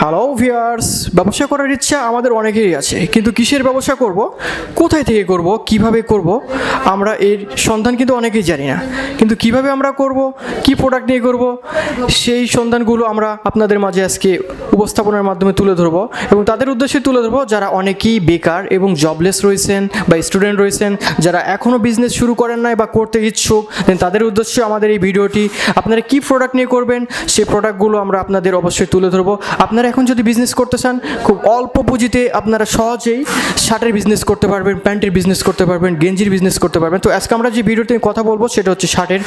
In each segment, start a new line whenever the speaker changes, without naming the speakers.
Hello viewers ব্যবসা করার ইচ্ছা আমাদের অনেকেরই আছে, কিন্তু কিসের ব্যবসা করব? কোথায় থেকে করব? কীভাবে করব? আমরা এর সন্ধান কিন্তু অনেকেই জানি না। কিন্তু কীভাবে আমরা করব? কি প্রোডাক্ট নিয়ে করব? সেই সন্ধানগুলো আমরা আপনাদের মাঝে আজকে উপস্থাপনার মাধ্যমে তুলে ধরবো এবং তাদের উদ্দেশ্যে তুলে ধরবো যারা অনেকেই বেকার এবং জবলেস রয়েছেন বা স্টুডেন্ট রয়েছেন, যারা এখনও বিজনেস শুরু করেন নাই বা করতে ইচ্ছুক দেন তাদের উদ্দেশ্যে আমাদের এই ভিডিওটি আপনারা কি প্রোডাক্ট নিয়ে করবেন, সেই প্রোডাক্টগুলো আমরা আপনাদের অবশ্যই তুলে ধরবো। আপনারা এখন যদি বিজনেস করতে চান, খুব অল্প পুঁজিতে আপনারা সহজেই শার্টের বিজনেস করতে পারবেন, প্যান্টের বিজনেস করতে পারবেন, গেঞ্জির বিজনেস করতে পারবেন। তো আজকে আমরা যে ভিডিওতে কথা বলব, সেটা হচ্ছে শার্টের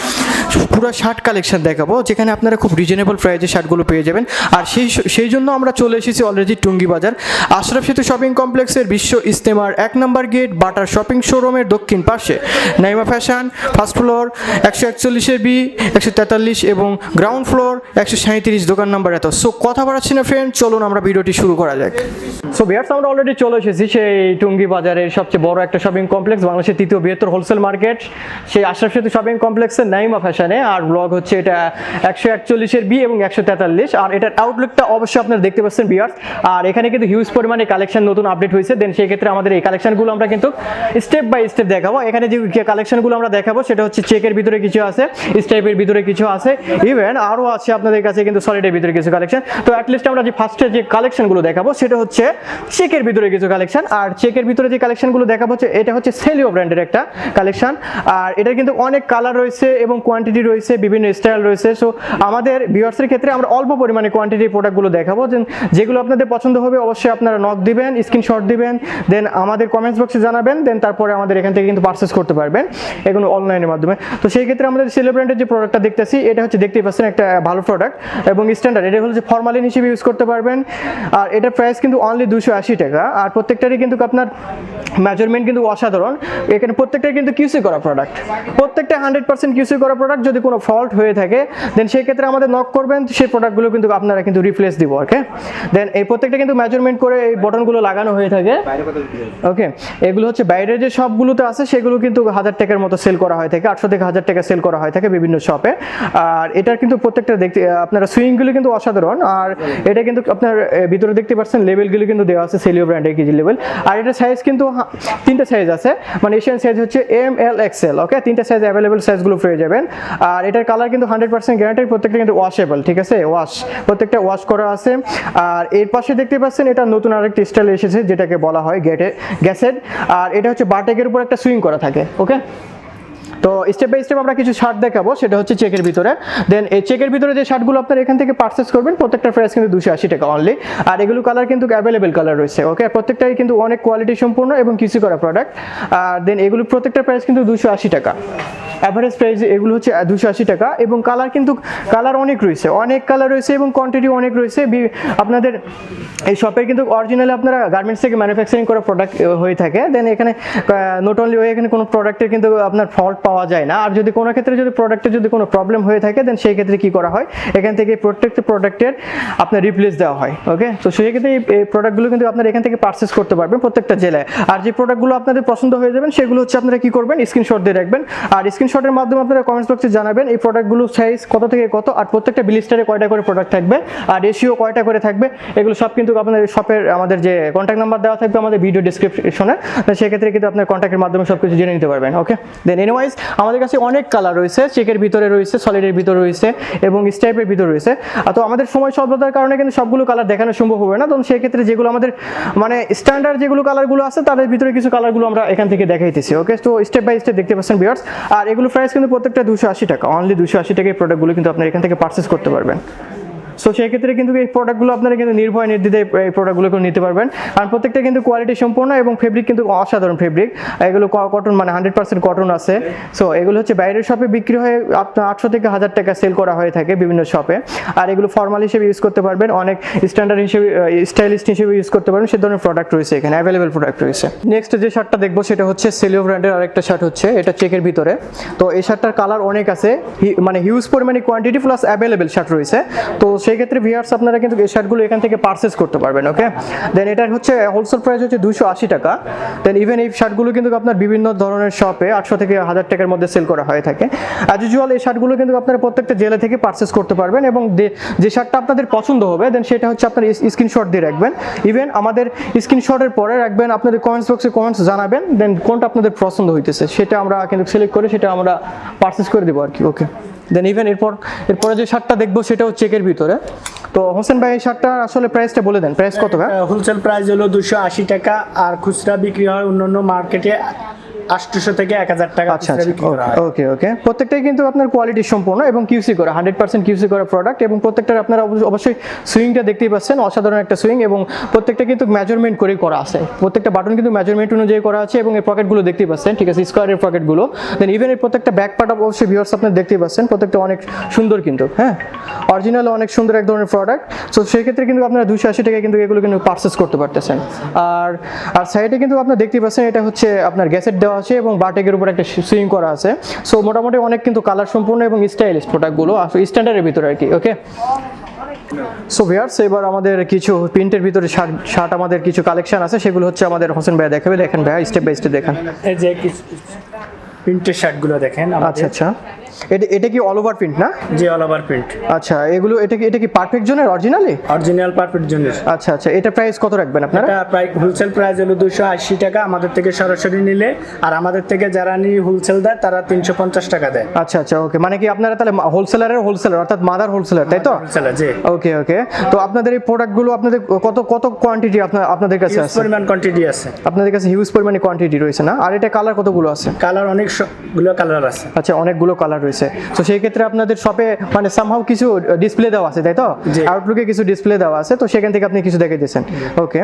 পুরো শার্ট কালেকশন দেখাবো, যেখানে আপনারা খুব রিজনেবল প্রাইসে শার্টগুলো পেয়ে যাবেন। আর সেই সেই জন্য আমরা চলে এসেছি অলরেডি টুঙ্গি বাজার। আশরাফ সেতু শপিং কমপ্লেক্সের বিশ্ব ইস্তেমার এক নম্বর গেট বাটার শপিং শোরুমের দক্ষিণ পাশে। নাইমা ফ্যাশন ফার্স্ট ফ্লোর একশো একচল্লিশের বি একশো তেতাল্লিশ এবং গ্রাউন্ড ফ্লোর একশো সাঁত্রিশ দোকান নাম্বার এত। সো কথা বাড়াচ্ছি না ফ্রেন্ড চলুন আমরা ভিডিওটি শুরু করা যাক। সো বিয়ার্স আমরা অলরেডি চলে এসেছি, সেই টুঙ্গি বাজারের সবচেয়ে বড় একটা শপিং কমপ্লেক্স বাংলাদেশের তৃতীয় বৃহত্তর হোলসেল মার্কেট সেই আশরাফ সেতু শপিং কমপ্লেক্সের নাইমা ফ্যাশনে আর ব্লগ হচ্ছে এটা একশো একচল্লিশের বি এবং একশো তেতাল্লিশ। আর এটার আউটলুকটা অবশ্যই আপনারা দেখতে পাচ্ছেন বিয়ার্স আর এখানে কিন্তু হিউজ পরিমাণে কালেকশন নতুন আপডেট হয়েছে। দেন সেই ক্ষেত্রে আমাদের এই কালেকশনগুলো আমরা কিন্তু স্টেপ বাই স্টেপ দেখাবো। এখানে যে কালেকশনগুলো আমরা দেখাবো, সেটা হচ্ছে চেকের ভিতরে কিছু আছে স্টেপের ভিতরে কিছু আছে। ইভেন আরও আছে আপনাদের কাছে কিন্তু সলিডের ভিতরে কিছু কালেকশন তো অ্যাটলিস্ট আমরা যে ফার্স্টে যে কালেকশনগুলো দেখাবো, সেটা হচ্ছে চেকের ভিতরে কিছু কালেকশন আর চেকের ভিতরে যে কালেকশনগুলো দেখাবো, হচ্ছে এটা হচ্ছে সেলিও ব্র্যান্ডের একটা কালেকশন আর এটার কিন্তু অনেক কালার রয়েছে এবং কোয়ান্টিটি রয়েছে, বিভিন্ন স্টাইল রয়েছে। সো আমাদের ভিউয়ার্সের ক্ষেত্রে আমরা অল্প পরিমাণে কোয়ান্টিটির প্রোডাক্টগুলো দেখাবো। যেগুলো আপনাদের পছন্দ হবে, অবশ্যই আপনারা নক দিবেন স্ক্রিনশট দিবেন দেন আমাদের কমেন্টস বক্সে জানাবেন দেন তারপরে আমাদের এখান থেকে কিন্তু পারচেস করতে পারবেন এগুলো অনলাইনের মাধ্যমে। তো সেই ক্ষেত্রে আমাদের সেলো ব্র্যান্ডের যে প্রোডাক্টটা দেখতেছি, এটা হচ্ছে দেখতেই পাচ্ছেন একটা ভালো প্রোডাক্ট এবং স্ট্যান্ডার্ড এটা হচ্ছে ফরমালিন হিসেবে ইউজ করতে পারবেন। আর এটার প্রাইস কিন্তু অনলি দুশো আশি টাকা। আর প্রত্যেকটারই কিন্তু আপনার মেজারমেন্ট কিন্তু অসাধারণ। এখানে প্রত্যেকটাই কিন্তু কিউসি করা প্রোডাক্ট প্রত্যেকটা হান্ড্রেড পার্সেন্ট কিউসি করা প্রোডাক্ট যদি কোনো ফল্ট হয়ে থাকে দেন সেই ক্ষেত্রে আমাদের নক করবেন, সেই প্রোডাক্টগুলো কিন্তু আপনারা কিন্তু রিপ্লেস দিব ওকে দেন এই প্রত্যেকটা কিন্তু মেজারমেন্ট করে এই বটনগুলো লাগানো হয়ে থাকে। ওকে এগুলো হচ্ছে বাইরের যে শপগুলোতে আছে, সেগুলো কিন্তু হাজার টাকার মতো সেল করা হয় থাকে। আটশো থেকে হাজার টাকা সেল করা হয় থাকে বিভিন্ন শপে আর এটার কিন্তু প্রত্যেকটা দেখতে, আপনারা সুইংগুলো কিন্তু অসাধারণ। আর এটা কিন্তু আপনার ভিতরে দেখতে পাচ্ছেন লেভেলগুলো কিন্তু দেওয়া আছে সেলিও ব্র্যান্ডের কেজি লেভেল আর এটা সাইজ কিন্তু তিনটা সাইজ আছে। মানে এশিয়ান সাইজ হচ্ছে এম এল এক্সেল ওকে তিনটা সাইজ অ্যাভেলেবেল সাইজগুলো পেয়ে যাবেন। আর এটার কালার কিন্তু হান্ড্রেড পার্সেন্ট গ্যারান্টেড প্রত্যেকটা কিন্তু ওয়াশেবল ঠিক আছে? ওয়াশ প্রত্যেকটা ওয়াশ করা আছে। আর এর পাশে দেখতে পাচ্ছেন, এটা নতুন আরেকটা স্টাইল এসেছে, যেটাকে বলা হয় গেটে গ্যাসেড আর এটা হচ্ছে বাটেকের উপর একটা সুইং করা থাকে ওকে তো স্টেপ বাই স্টেপ আমরা কিছু শার্ট দেখাবো, সেটা হচ্ছে চেকের ভিতরে। দেন এই চেকের ভিতরে যে শার্টগুলো আপনার এখান থেকে পারচেস করবেন, প্রত্যেকটা প্রাইস কিন্তু দুশো আশি টাকা অনলি আর এগুলো কালার কিন্তু অ্যাভেলেবেল কালার রয়েছে ওকে প্রত্যেকটাই কিন্তু অনেক কোয়ালিটি সম্পূর্ণ এবং কিছু করা প্রোডাক্ট আর দেন এগুলো প্রত্যেকটা প্রাইস কিন্তু দুশো আশি টাকা। অ্যাভারেজ প্রাইস এগুলো হচ্ছে দুশো আশি টাকা এবং কালার কিন্তু কালার অনেক রয়েছে, অনেক কালার রয়েছে এবং কোয়ান্টিটি অনেক রয়েছে। আপনাদের এই শপে কিন্তু অরিজিনালি আপনারা গার্মেন্টস থেকে ম্যানুফ্যাকচারিং করা প্রোডাক্ট হয়ে থাকে। দেন এখানে নট অনলি ওই এখানে কোনো প্রোডাক্টের কিন্তু আপনার ফল্ট পাওয়া যায় না। আর যদি কোনো ক্ষেত্রে যদি প্রোডাক্টের যদি কোনো প্রবলেম হয়ে থাকে দেন সেই ক্ষেত্রে কী করা হয়? এখান থেকে প্রত্যেকটা প্রোডাক্টের আপনার রিপ্লেস দেওয়া হয় ওকে তো সেই ক্ষেত্রে এই- প্রোডাক্টগুলো কিন্তু আপনারা এখান থেকে পারচেস করতে পারবেন প্রত্যেকটা জেলায়। আর যে প্রোডাক্টগুলো আপনাদের পছন্দ হয়ে যাবেন, সেগুলো হচ্ছে আপনারা কি করবেন? স্ক্রিনশট দিয়ে রাখবেন। আর স্ক্রিনশটের মাধ্যমে আপনারা কমেন্টস বক্সে জানাবেন এই প্রোডাক্টগুলো সাইজ কত থেকে কত আর প্রত্যেকটা বিলিস্টারে কয়টা করে প্রোডাক্ট থাকবে আর রেশিও কয়টা করে থাকবে এগুলো সব কিন্তু আপনাদের শপের আমাদের যে কন্ট্যাক্ট নাম্বার দেওয়া থাকবে আমাদের ভিডিও ডিসক্রিপশনে সেক্ষেত্রে কিন্তু আপনার কন্ট্যাক্টের মাধ্যমে সব কিছু জেনে নিতে পারবেন ওকে দেন এনিওয়াইজ আমাদের কাছে অনেক কালার রয়েছে চেকের ভিতরে রয়েছে সলিডের ভিতরে রয়েছে এবং স্টাইপের ভিতরে রয়েছে। তো আমাদের সময় স্বল্পতার কারণে কিন্তু সবগুলো কালার দেখানো সম্ভব হবে না। তো সেই ক্ষেত্রে যেগুলো আমাদের মানে স্ট্যান্ডার্ড যেগুলো কালারগুলো আছে, তাদের ভিতরে কিছু কালারগুলো আমরা এখান থেকে দেখাইতেছি ওকে তো স্টেপ বাই স্টেপ দেখতে পাচ্ছেন বিয়ার্স আর এগুলো প্রাইস কিন্তু প্রত্যেকটা দুশো আশি টাকা। অনলি দুশো আশি টাকা এই প্রোডাক্টগুলো কিন্তু আপনার এখান থেকে পারচেস করতে পারবেন। সো সেই ক্ষেত্রে কিন্তু এই প্রোডাক্টগুলো আপনারা কিন্তু নির্ভয়, নির্দ্বিধায় এই প্রোডাক্টগুলো নিতে পারবেন। আর প্রত্যেকটা কিন্তু কোয়ালিটি সম্পূর্ণ এবং ফেব্রিক কিন্তু অসাধারণ ফেব্রিক এগুলো কটন মানে হান্ড্রেড পার্সেন্ট কটন আছে। সো এগুলো হচ্ছে বাইরের শপে বিক্রি হয়ে আপনার আটশো থেকে হাজার টাকা সেল করা হয়ে থাকে বিভিন্ন শপে আর এগুলো ফর্মাল হিসেবে ইউজ করতে পারবেন। অনেক স্ট্যান্ডার্ড হিসেবে স্টাইলিস্ট হিসেবে ইউজ করতে পারবেন। সে ধরনের প্রোডাক্ট রয়েছে এখানে অ্যাভেলেবেল প্রোডাক্ট রয়েছে। নেক্সট যে শার্টটা দেখব সেটা হচ্ছে সেলিও ব্র্যান্ডের আরেকটা শার্ট হচ্ছে, এটা চেকের ভিতরে। তো এই শার্টটার কালার অনেক আছে। মানে হিউজ পরিমাণে কোয়ান্টিটি প্লাস অ্যাভেলেবেল শার্ট রয়েছে। তো সেই ক্ষেত্রে ভিয়ার্স আপনারা কিন্তু এই শার্টগুলো এখান থেকে পারচেস করতে পারবেন ওকে দেন এটার হচ্ছে হোলসেল প্রাইস হচ্ছে দুশো আশি টাকা। দেন ইভেন এই শার্টগুলো কিন্তু আপনার বিভিন্ন ধরনের শপে আটশো থেকে হাজার টাকার মধ্যে সেল করা হয়ে থাকে। অ্যাজ ইউজুয়াল এই শার্টগুলো কিন্তু আপনারা প্রত্যেকটা জেলা থেকে পারচেস করতে পারবেন এবং যে- শার্টটা আপনাদের পছন্দ হবে দেন সেটা হচ্ছে আপনার স্ক্রিনশট দিয়ে রাখবেন। ইভেন আমাদের স্ক্রিনশটের পরে রাখবেন, আপনাদের কমেন্টস বক্সে কমেন্টস জানাবেন দেন কোনটা আপনাদের পছন্দ হইতেছে, সেটা আমরা কিন্তু সিলেক্ট করে সেটা আমরা পারচেস করে দেবো আর কি ওকে দেন ইভেন এরপর, এরপরে যে শার্টটা দেখব সেটাও চেকের ভিতরে। তো হোসেন ভাই, এই শার্টটা আসলে প্রাইসটা বলে দেন। প্রাইস কত
হোলসেল প্রাইস হলো দুশো আশি টাকা, আর খুচরা বিক্রি হয় অন্যান্য মার্কেটে আটশোশো থেকে এক হাজার টাকা
আচ্ছা আচ্ছা ওকে ওকে প্রত্যেকটাই কিন্তু আপনার কোয়ালিটি সম্পূর্ণ এবং কিউসি করা হান্ড্রেড পার্সেন্ট কিউসি করা প্রোডাক্ট এবং প্রত্যেকটার আপনারা অবশ্য- অবশ্যই সুইংটা দেখতেই পাচ্ছেন অসাধারণ একটা সুইং এবং প্রত্যেকটা কিন্তু মেজারমেন্ট করেই করা আছে। প্রত্যেকটা বাটন কিন্তু মেজারমেন্ট অনুযায়ী করা আছে এবং এই পকেটগুলো দেখতেই পাচ্ছেন ঠিক আছে স্কোয়ারের পকেটগুলো দেন ইভেন এই প্রত্যেকটা ব্যাক পার্ট অবশ্যই ভিউয়ার্স আপনারা দেখতেই পাচ্ছেন প্রত্যেকটা অনেক সুন্দর কিন্তু হ্যাঁ? অরিজিনাল অনেক সুন্দর এক ধরনের প্রোডাক্ট সো সেই ক্ষেত্রে কিন্তু আপনারা দুশো আশি টাকায় কিন্তু এগুলো কিন্তু পারচেস করতে পারতেছেন। আর আর সাইডে কিন্তু আপনারা দেখতেই পাচ্ছেন এটা হচ্ছে আপনার গ্যাসেট দেওয়া আছে এবং বাটেকের উপর একটা সুইং করা আছে। সো মোটামুটি অনেক কিন্তু কালার সম্পূর্ণ এবং স্টাইলিশ প্রোডাক্টগুলো স্ট্যান্ডার্ডের ভিতরে আর কি ওকে সো ভিয়ার্স এবার আমাদের কিছু প্রিন্টের ভিতরে শার্ট আমাদের কিছু কালেকশন আছে সেগুলো হচ্ছে আমাদের হোসেন ভাইয়া দেখাবে। দেখেন ভাইয়া স্টেপ বাই স্টেপ দেখেন।
এই যে প্রিন্টের শার্টগুলো দেখেন
আচ্ছা আচ্ছা। এটা এটা কি অল ওভার প্রিন্ট না?
যে অল ওভার প্রিন্ট
আচ্ছা এগুলো এটা কি এটা কি পারফেক্ট জোনের অরিজিনালি
অরিজিনাল পারফেক্ট জন্য
আচ্ছা আচ্ছা এটা প্রাইস কত রাখবেন আপনারা?
এটা প্রায় হোলসেল প্রাইস হলো দুশো আশি টাকা আমাদের থেকে সরাসরি নিলে। আর আমাদের থেকে যারা নিয়ে হোলসেল দেয় তারা তিনশো পঞ্চাশ টাকা দেয়।
আচ্ছা আচ্ছা ওকে মানে কি আপনারা তাহলে হোলসেলারের হোলসেলার অর্থাৎ মাদার হোলসেলার তাই তো?
হোলসেলার জি।
ওকে ওকে তো আপনাদের এই প্রোডাক্টগুলো আপনাদের কত কত কোয়ান্টিটি আপনার আপনাদের কাছে আছে?
পরিমাণ কোয়ান্টিটি আছে।
আপনাদের কাছে হিউজ পরিমাণে কোয়ান্টিটি রয়েছে না? আর এটা কালার কতগুলো আছে?
কালার অনেকগুলো কালার আছে।
আচ্ছা অনেকগুলো কালার রয়েছে। তো সেই ক্ষেত্রে আপনাদের শপে মানে সামহাও কিছু ডিসপ্লে দেওয়া আছে তাই তো? আউটলুকে কিছু ডিসপ্লে দেওয়া আছে তো সেখান থেকে আপনি কিছু দেখে দিয়েছেন। ওকে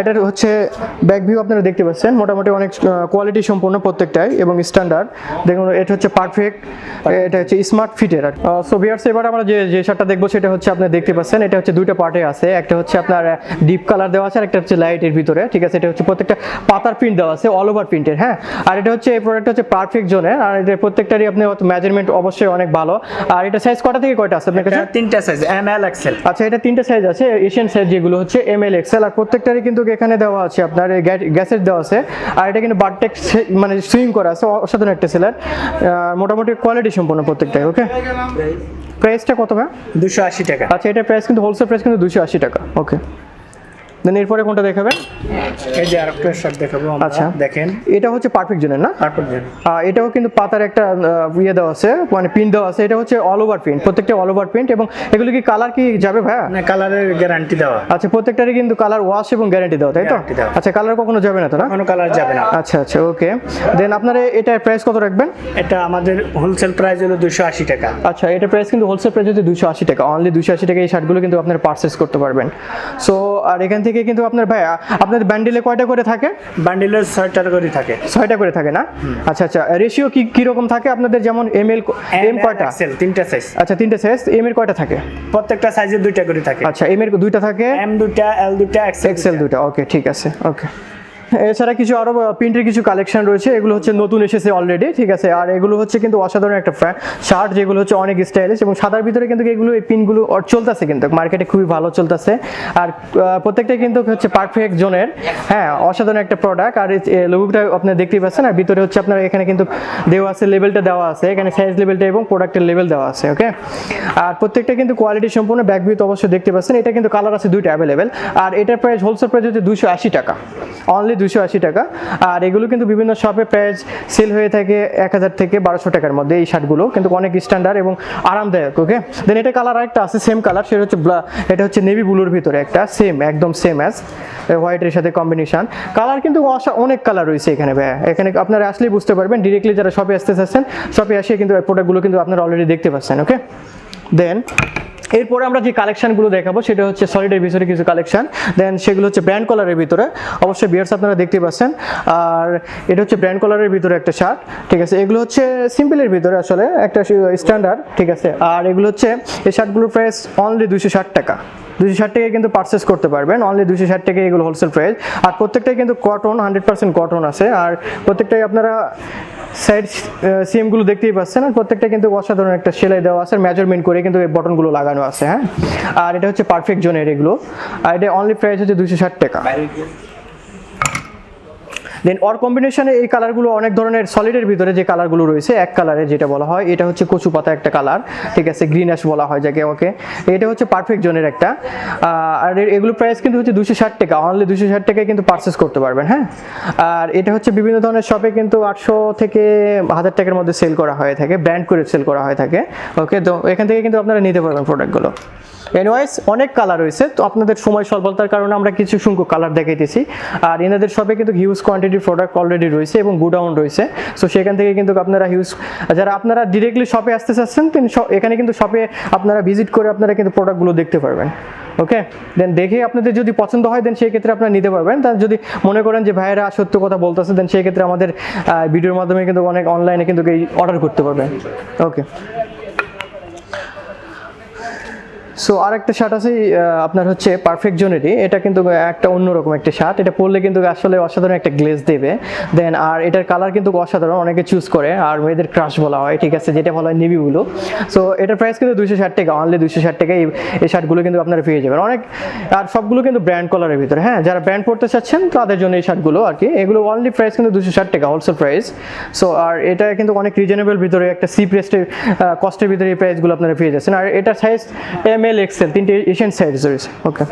এটার হচ্ছে ব্যাক ভিউ আপনারা দেখতে পাচ্ছেন মোটামুটি অনেক কোয়ালিটি সম্পূর্ণ প্রত্যেকটাই এবং স্ট্যান্ডার্ড দেখুন এটা হচ্ছে পারফেক্ট এটা হচ্ছে স্মার্ট ফিটের আর সো ভিয়ার্স এবার আমরা যে যে শার্টটা দেখব সেটা হচ্ছে আপনি দেখতে পাচ্ছেন এটা হচ্ছে দুইটা পার্টে আছে। একটা হচ্ছে আপনার ডিপ কালার দেওয়া আছে আর একটা হচ্ছে লাইটের ভিতরে ঠিক আছে? এটা হচ্ছে প্রত্যেকটা পাতার প্রিন্ট দেওয়া আছে অল ওভার প্রিন্টের হ্যাঁ? আর এটা হচ্ছে এই প্রোডাক্ট হচ্ছে পারফেক্ট জোনের আর এটা প্রত্যেকটারই আপনি মেজারমেন্ট অবশ্যই অনেক ভালো। আর এটা সাইজ কটা থেকে কয়টা আছে আপনার কাছে?
তিনটা সাইজ এম এল এক্সেল
আচ্ছা এটা তিনটে সাইজ আছে এশিয়ান সাইজ যেগুলো হচ্ছে এম এল এক্সেল আর প্রত্যেকটারই কিন্তু এখানে দেওয়া আছে আপনার গ্যাসের দেওয়া আছে। আর এটা কিন্তু বারটেক মানে সুইং করা আছে অসাধারণ একটা সেলার মোটামুটি কোয়ালিটি সম্পন্ন প্রত্যেকটাই ওকে প্রাইসটা কত ভাই?
দুশো আশি টাকা।
আচ্ছা এটার প্রাইস কিন্তু হোলসেল প্রাইস কিন্তু দুশো আশি টাকা ওকে দেন এরপরে কোনটা দেখাবেন?
এই যে আরেকটা শার্ট দেখাবো আমরা।
আচ্ছা।
দেখেন।
এটা হচ্ছে পারফেক্ট জোনের না?
দেন
আহ, এটাও কিন্তু পাতার একটা ইয়ে দেওয়া আছে মানে প্রিন্ট দেওয়া আছে। এটা হচ্ছে অল ওভার প্রিন্ট প্রত্যেকটা অল ওভার প্রিন্ট এবং এগুলো কি কালার কি যাবে ভাইয়া?
মানে কালারের গ্যারান্টি দেওয়া।
আচ্ছা প্রত্যেকটারই কিন্তু কালার ওয়াশ এবং গ্যারান্টি দেওয়া তাই তো? আচ্ছা কালার কখনো যাবে না তো না?
কোনো কালার যাবে না।
আচ্ছা আচ্ছা ওকে দেন আপনারা এটার প্রাইস কত রাখবেন?
এটা আমাদের হোলসেল প্রাইস হলো দুশো আশি টাকা।
আচ্ছা এটা প্রাইস কিন্তু হোলসেল প্রাইস হচ্ছে দুশো আশি টাকা। অনলি দুশো আশি টাকা এই শার্টগুলো কিন্তু আপনারা পারচেস করতে পারবেন। সো আর এখান থেকে কিন্তু আপনার ভাই আপনাদের ব্যান্ডেলে কয়টা করে থাকে?
ব্যান্ডেলে ছয়টা করে থাকে।
ছয়টা করে থাকে না? আচ্ছা আচ্ছা রেশিও কি কীরকম থাকে? আপনাদের যেমন এম এল এম কয়টা?
এক্সেল তিনটা সাইজ
আচ্ছা তিনটা সাইজ এম এর কয়টা থাকে?
প্রত্যেকটা সাইজে দুইটা করে থাকে।
আচ্ছা এম এর দুইটা থাকে?
এম দুইটা এল দুইটা এক্সেল
দুইটা। ওকে ঠিক আছে ওকে এছাড়া কিছু আরও প্রিন্টের কিছু কালেকশন রয়েছে। এগুলো হচ্ছে নতুন এসেছে অলরেডি ঠিক আছে? আর এগুলো হচ্ছে কিন্তু অসাধারণ একটা শার্ট যেগুলো হচ্ছে অনেক স্টাইলিশ এবং সাদার ভিতরে কিন্তু এগুলো এই পিনগুলো চলতেছে কিন্তু। মার্কেটে খুবই ভালো চলতেছে। আর আহ, প্রত্যেকটাই কিন্তু হচ্ছে পারফেক্ট জোনের। হ্যাঁ অসাধারণ একটা প্রোডাক্ট আর লোগোটা আপনি দেখতেই পাচ্ছেন। আর ভিতরে হচ্ছে আপনার এখানে কিন্তু দেওয়া আছে লেভেলটা দেওয়া আছে। এখানে সাইজ লেভেলটা এবং প্রোডাক্টের লেভেল দেওয়া আছে ওকে আর প্রত্যেকটা কিন্তু কোয়ালিটি সম্পূর্ণ ব্যাক ভিউ অবশ্যই দেখতে পাচ্ছেন। এটা কিন্তু কালার আছে দুইটা অ্যাভেলেবেল আর এটার প্রাইস হোলসেল প্রাইস হচ্ছে দুশো আশি টাকা। অনলি দুশো আশি টাকা। আর এগুলো কিন্তু বিভিন্ন শপে প্রাইস সেল হয়ে থাকে এক হাজার থেকে বারোশো টাকার মধ্যে এই শার্টগুলো। কিন্তু অনেক স্ট্যান্ডার্ড এবং আরামদায়ক ওকে দেন এটা কালার আরেকটা আছে সেম কালার সেটা হচ্ছে এটা হচ্ছে নেভি ব্লুর ভিতরে একটা সেম একদম সেম অ্যাজ হোয়াইটের সাথে কম্বিনেশন কালার কিন্তু অনেক কালার রয়েছে এখানে, ভাইয়া। এখানে আপনারা আসলেই বুঝতে পারবেন ডিরেক্টলি যারা শপে আসতে চাচ্ছেন শপে আসে কিন্তু প্রোডাক্টগুলো কিন্তু আপনারা অলরেডি দেখতে পাচ্ছেন ওকে দেন এরপরে আমরা যে কালেকশনগুলো দেখাবো, সেটা হচ্ছে সলিডের ভিতরে কিছু কালেকশন দেন সেগুলো হচ্ছে ব্র্যান্ড কলারের ভিতরে। অবশ্যই বিয়ার্স আপনারা দেখতে পাচ্ছেন। আর এটা হচ্ছে ব্র্যান্ড কলারের ভিতরে একটা শার্ট ঠিক আছে? এগুলো হচ্ছে সিম্পলের ভিতরে আসলে, একটা স্ট্যান্ডার্ড ঠিক আছে? আর এগুলো হচ্ছে, এই শার্টগুলোর প্রাইস অনলি দুশো ষাট টাকা। দুশো ষাট টাকায় কিন্তু পারচেস করতে পারবেন অনলি দুশো ষাট টাকায় এগুলো হোলসেল প্রাইস আর প্রত্যেকটাই কিন্তু কটন হান্ড্রেড পার্সেন্ট কটন আছে। আর প্রত্যেকটাই আপনারা সাইড সিএমগুলো দেখতেই পাচ্ছেন, আর প্রত্যেকটা কিন্তু অসাধারণ একটা সেলাই দেওয়া আছে মেজারমেন্ট করে কিন্তু এই বটনগুলো লাগানো আছে হ্যাঁ? আর এটা হচ্ছে পারফেক্ট জোনের এগুলো। আর এটা অনলি প্রাইস হচ্ছে দুশো ষাট টাকা। দেন অর কম্বিনেশনে এই কালারগুলো অনেক ধরনের সলিডের ভিতরে যে কালারগুলো রয়েছে, এক কালারের যেটা বলা হয়, এটা হচ্ছে কচু পাতা একটা কালার ঠিক আছে গ্রিন অ্যাশ বলা হয় যাকে ওকে। এটা হচ্ছে পারফেক্ট জোনের একটা। আর এগুলো প্রাইস কিন্তু হচ্ছে দুশো ষাট টাকা অনলি দুশো ষাট টাকায় কিন্তু পারচেস করতে পারবেন হ্যাঁ? আর এটা হচ্ছে বিভিন্ন ধরনের শপে কিন্তু আটশো থেকে হাজার টাকার মধ্যে সেল করা হয়ে থাকে ব্র্যান্ড করে সেল করা হয়ে থাকে, ওকে? তো এখান থেকে কিন্তু আপনারা নিতে পারবেন প্রোডাক্টগুলো এনওয়াইজ অনেক কালার রয়েছে, তো আপনাদের সময় স্বল্পতার কারণে আমরা কিছু সংখ্যক কালার দেখাইতেছি। আর এনাদের শপে কিন্তু হিউজ কোয়ান্টিটির প্রোডাক্ট অলরেডি রয়েছে এবং গুডাউন রয়েছে। সো সেখান থেকে কিন্তু আপনারা হিউজ যারা আপনারা ডিরেক্টলি শপে আসতে চাচ্ছেন, তিনি এখানে কিন্তু শপে আপনারা ভিজিট করে আপনারা কিন্তু প্রোডাক্টগুলো দেখতে পারবেন। ওকে দেন দেখে আপনাদের যদি পছন্দ হয় দেন সেই ক্ষেত্রে আপনারা নিতে পারবেন। তার যদি মনে করেন যে ভাইয়েরা সত্য কথা বলতেছে দেন সেই ক্ষেত্রে আমাদের ভিডিওর মাধ্যমে কিন্তু অনেক অনলাইনে কিন্তু এই অর্ডার করতে পারবেন। ওকে সো আরেকটা শার্ট আছে আপনার হচ্ছে পারফেক্ট জোনেরই এটা কিন্তু একটা অন্যরকম একটা শার্ট এটা পরলে কিন্তু আসলে অসাধারণ একটা গ্লেজ দেবে। দেন আর এটার কালার কিন্তু অসাধারণ, অনেকে চুজ করে। আর মেয়েদের ক্রাশ বলা হয়, ঠিক আছে, যেটা বলা হয় নেভি ব্লু সো এটার প্রাইস কিন্তু দুশো ষাট টাকা অনলি দুশো ষাট টাকা এই শার্টগুলো কিন্তু আপনারা পেয়ে যাবেন। অনেক, আর সবগুলো কিন্তু ব্র্যান্ড কলারের ভিতরে। হ্যাঁ যারা ব্র্যান্ড পড়তে চাচ্ছেন, তাদের জন্য এই শার্টগুলো আর কি। এগুলো অনলি প্রাইস কিন্তু দুশো ষাট টাকা হোলসেল প্রাইস সো আর এটা কিন্তু অনেক রিজনেবল ভিতরে একটা সি প্রেস্টের কস্টের ভিতরে এই প্রাইসগুলো আপনারা পেয়ে যাচ্ছেন। আর এটা সাইজ এম এক্সেল তিনটে এশিয়ান সাইজ রয়েছে। ওকে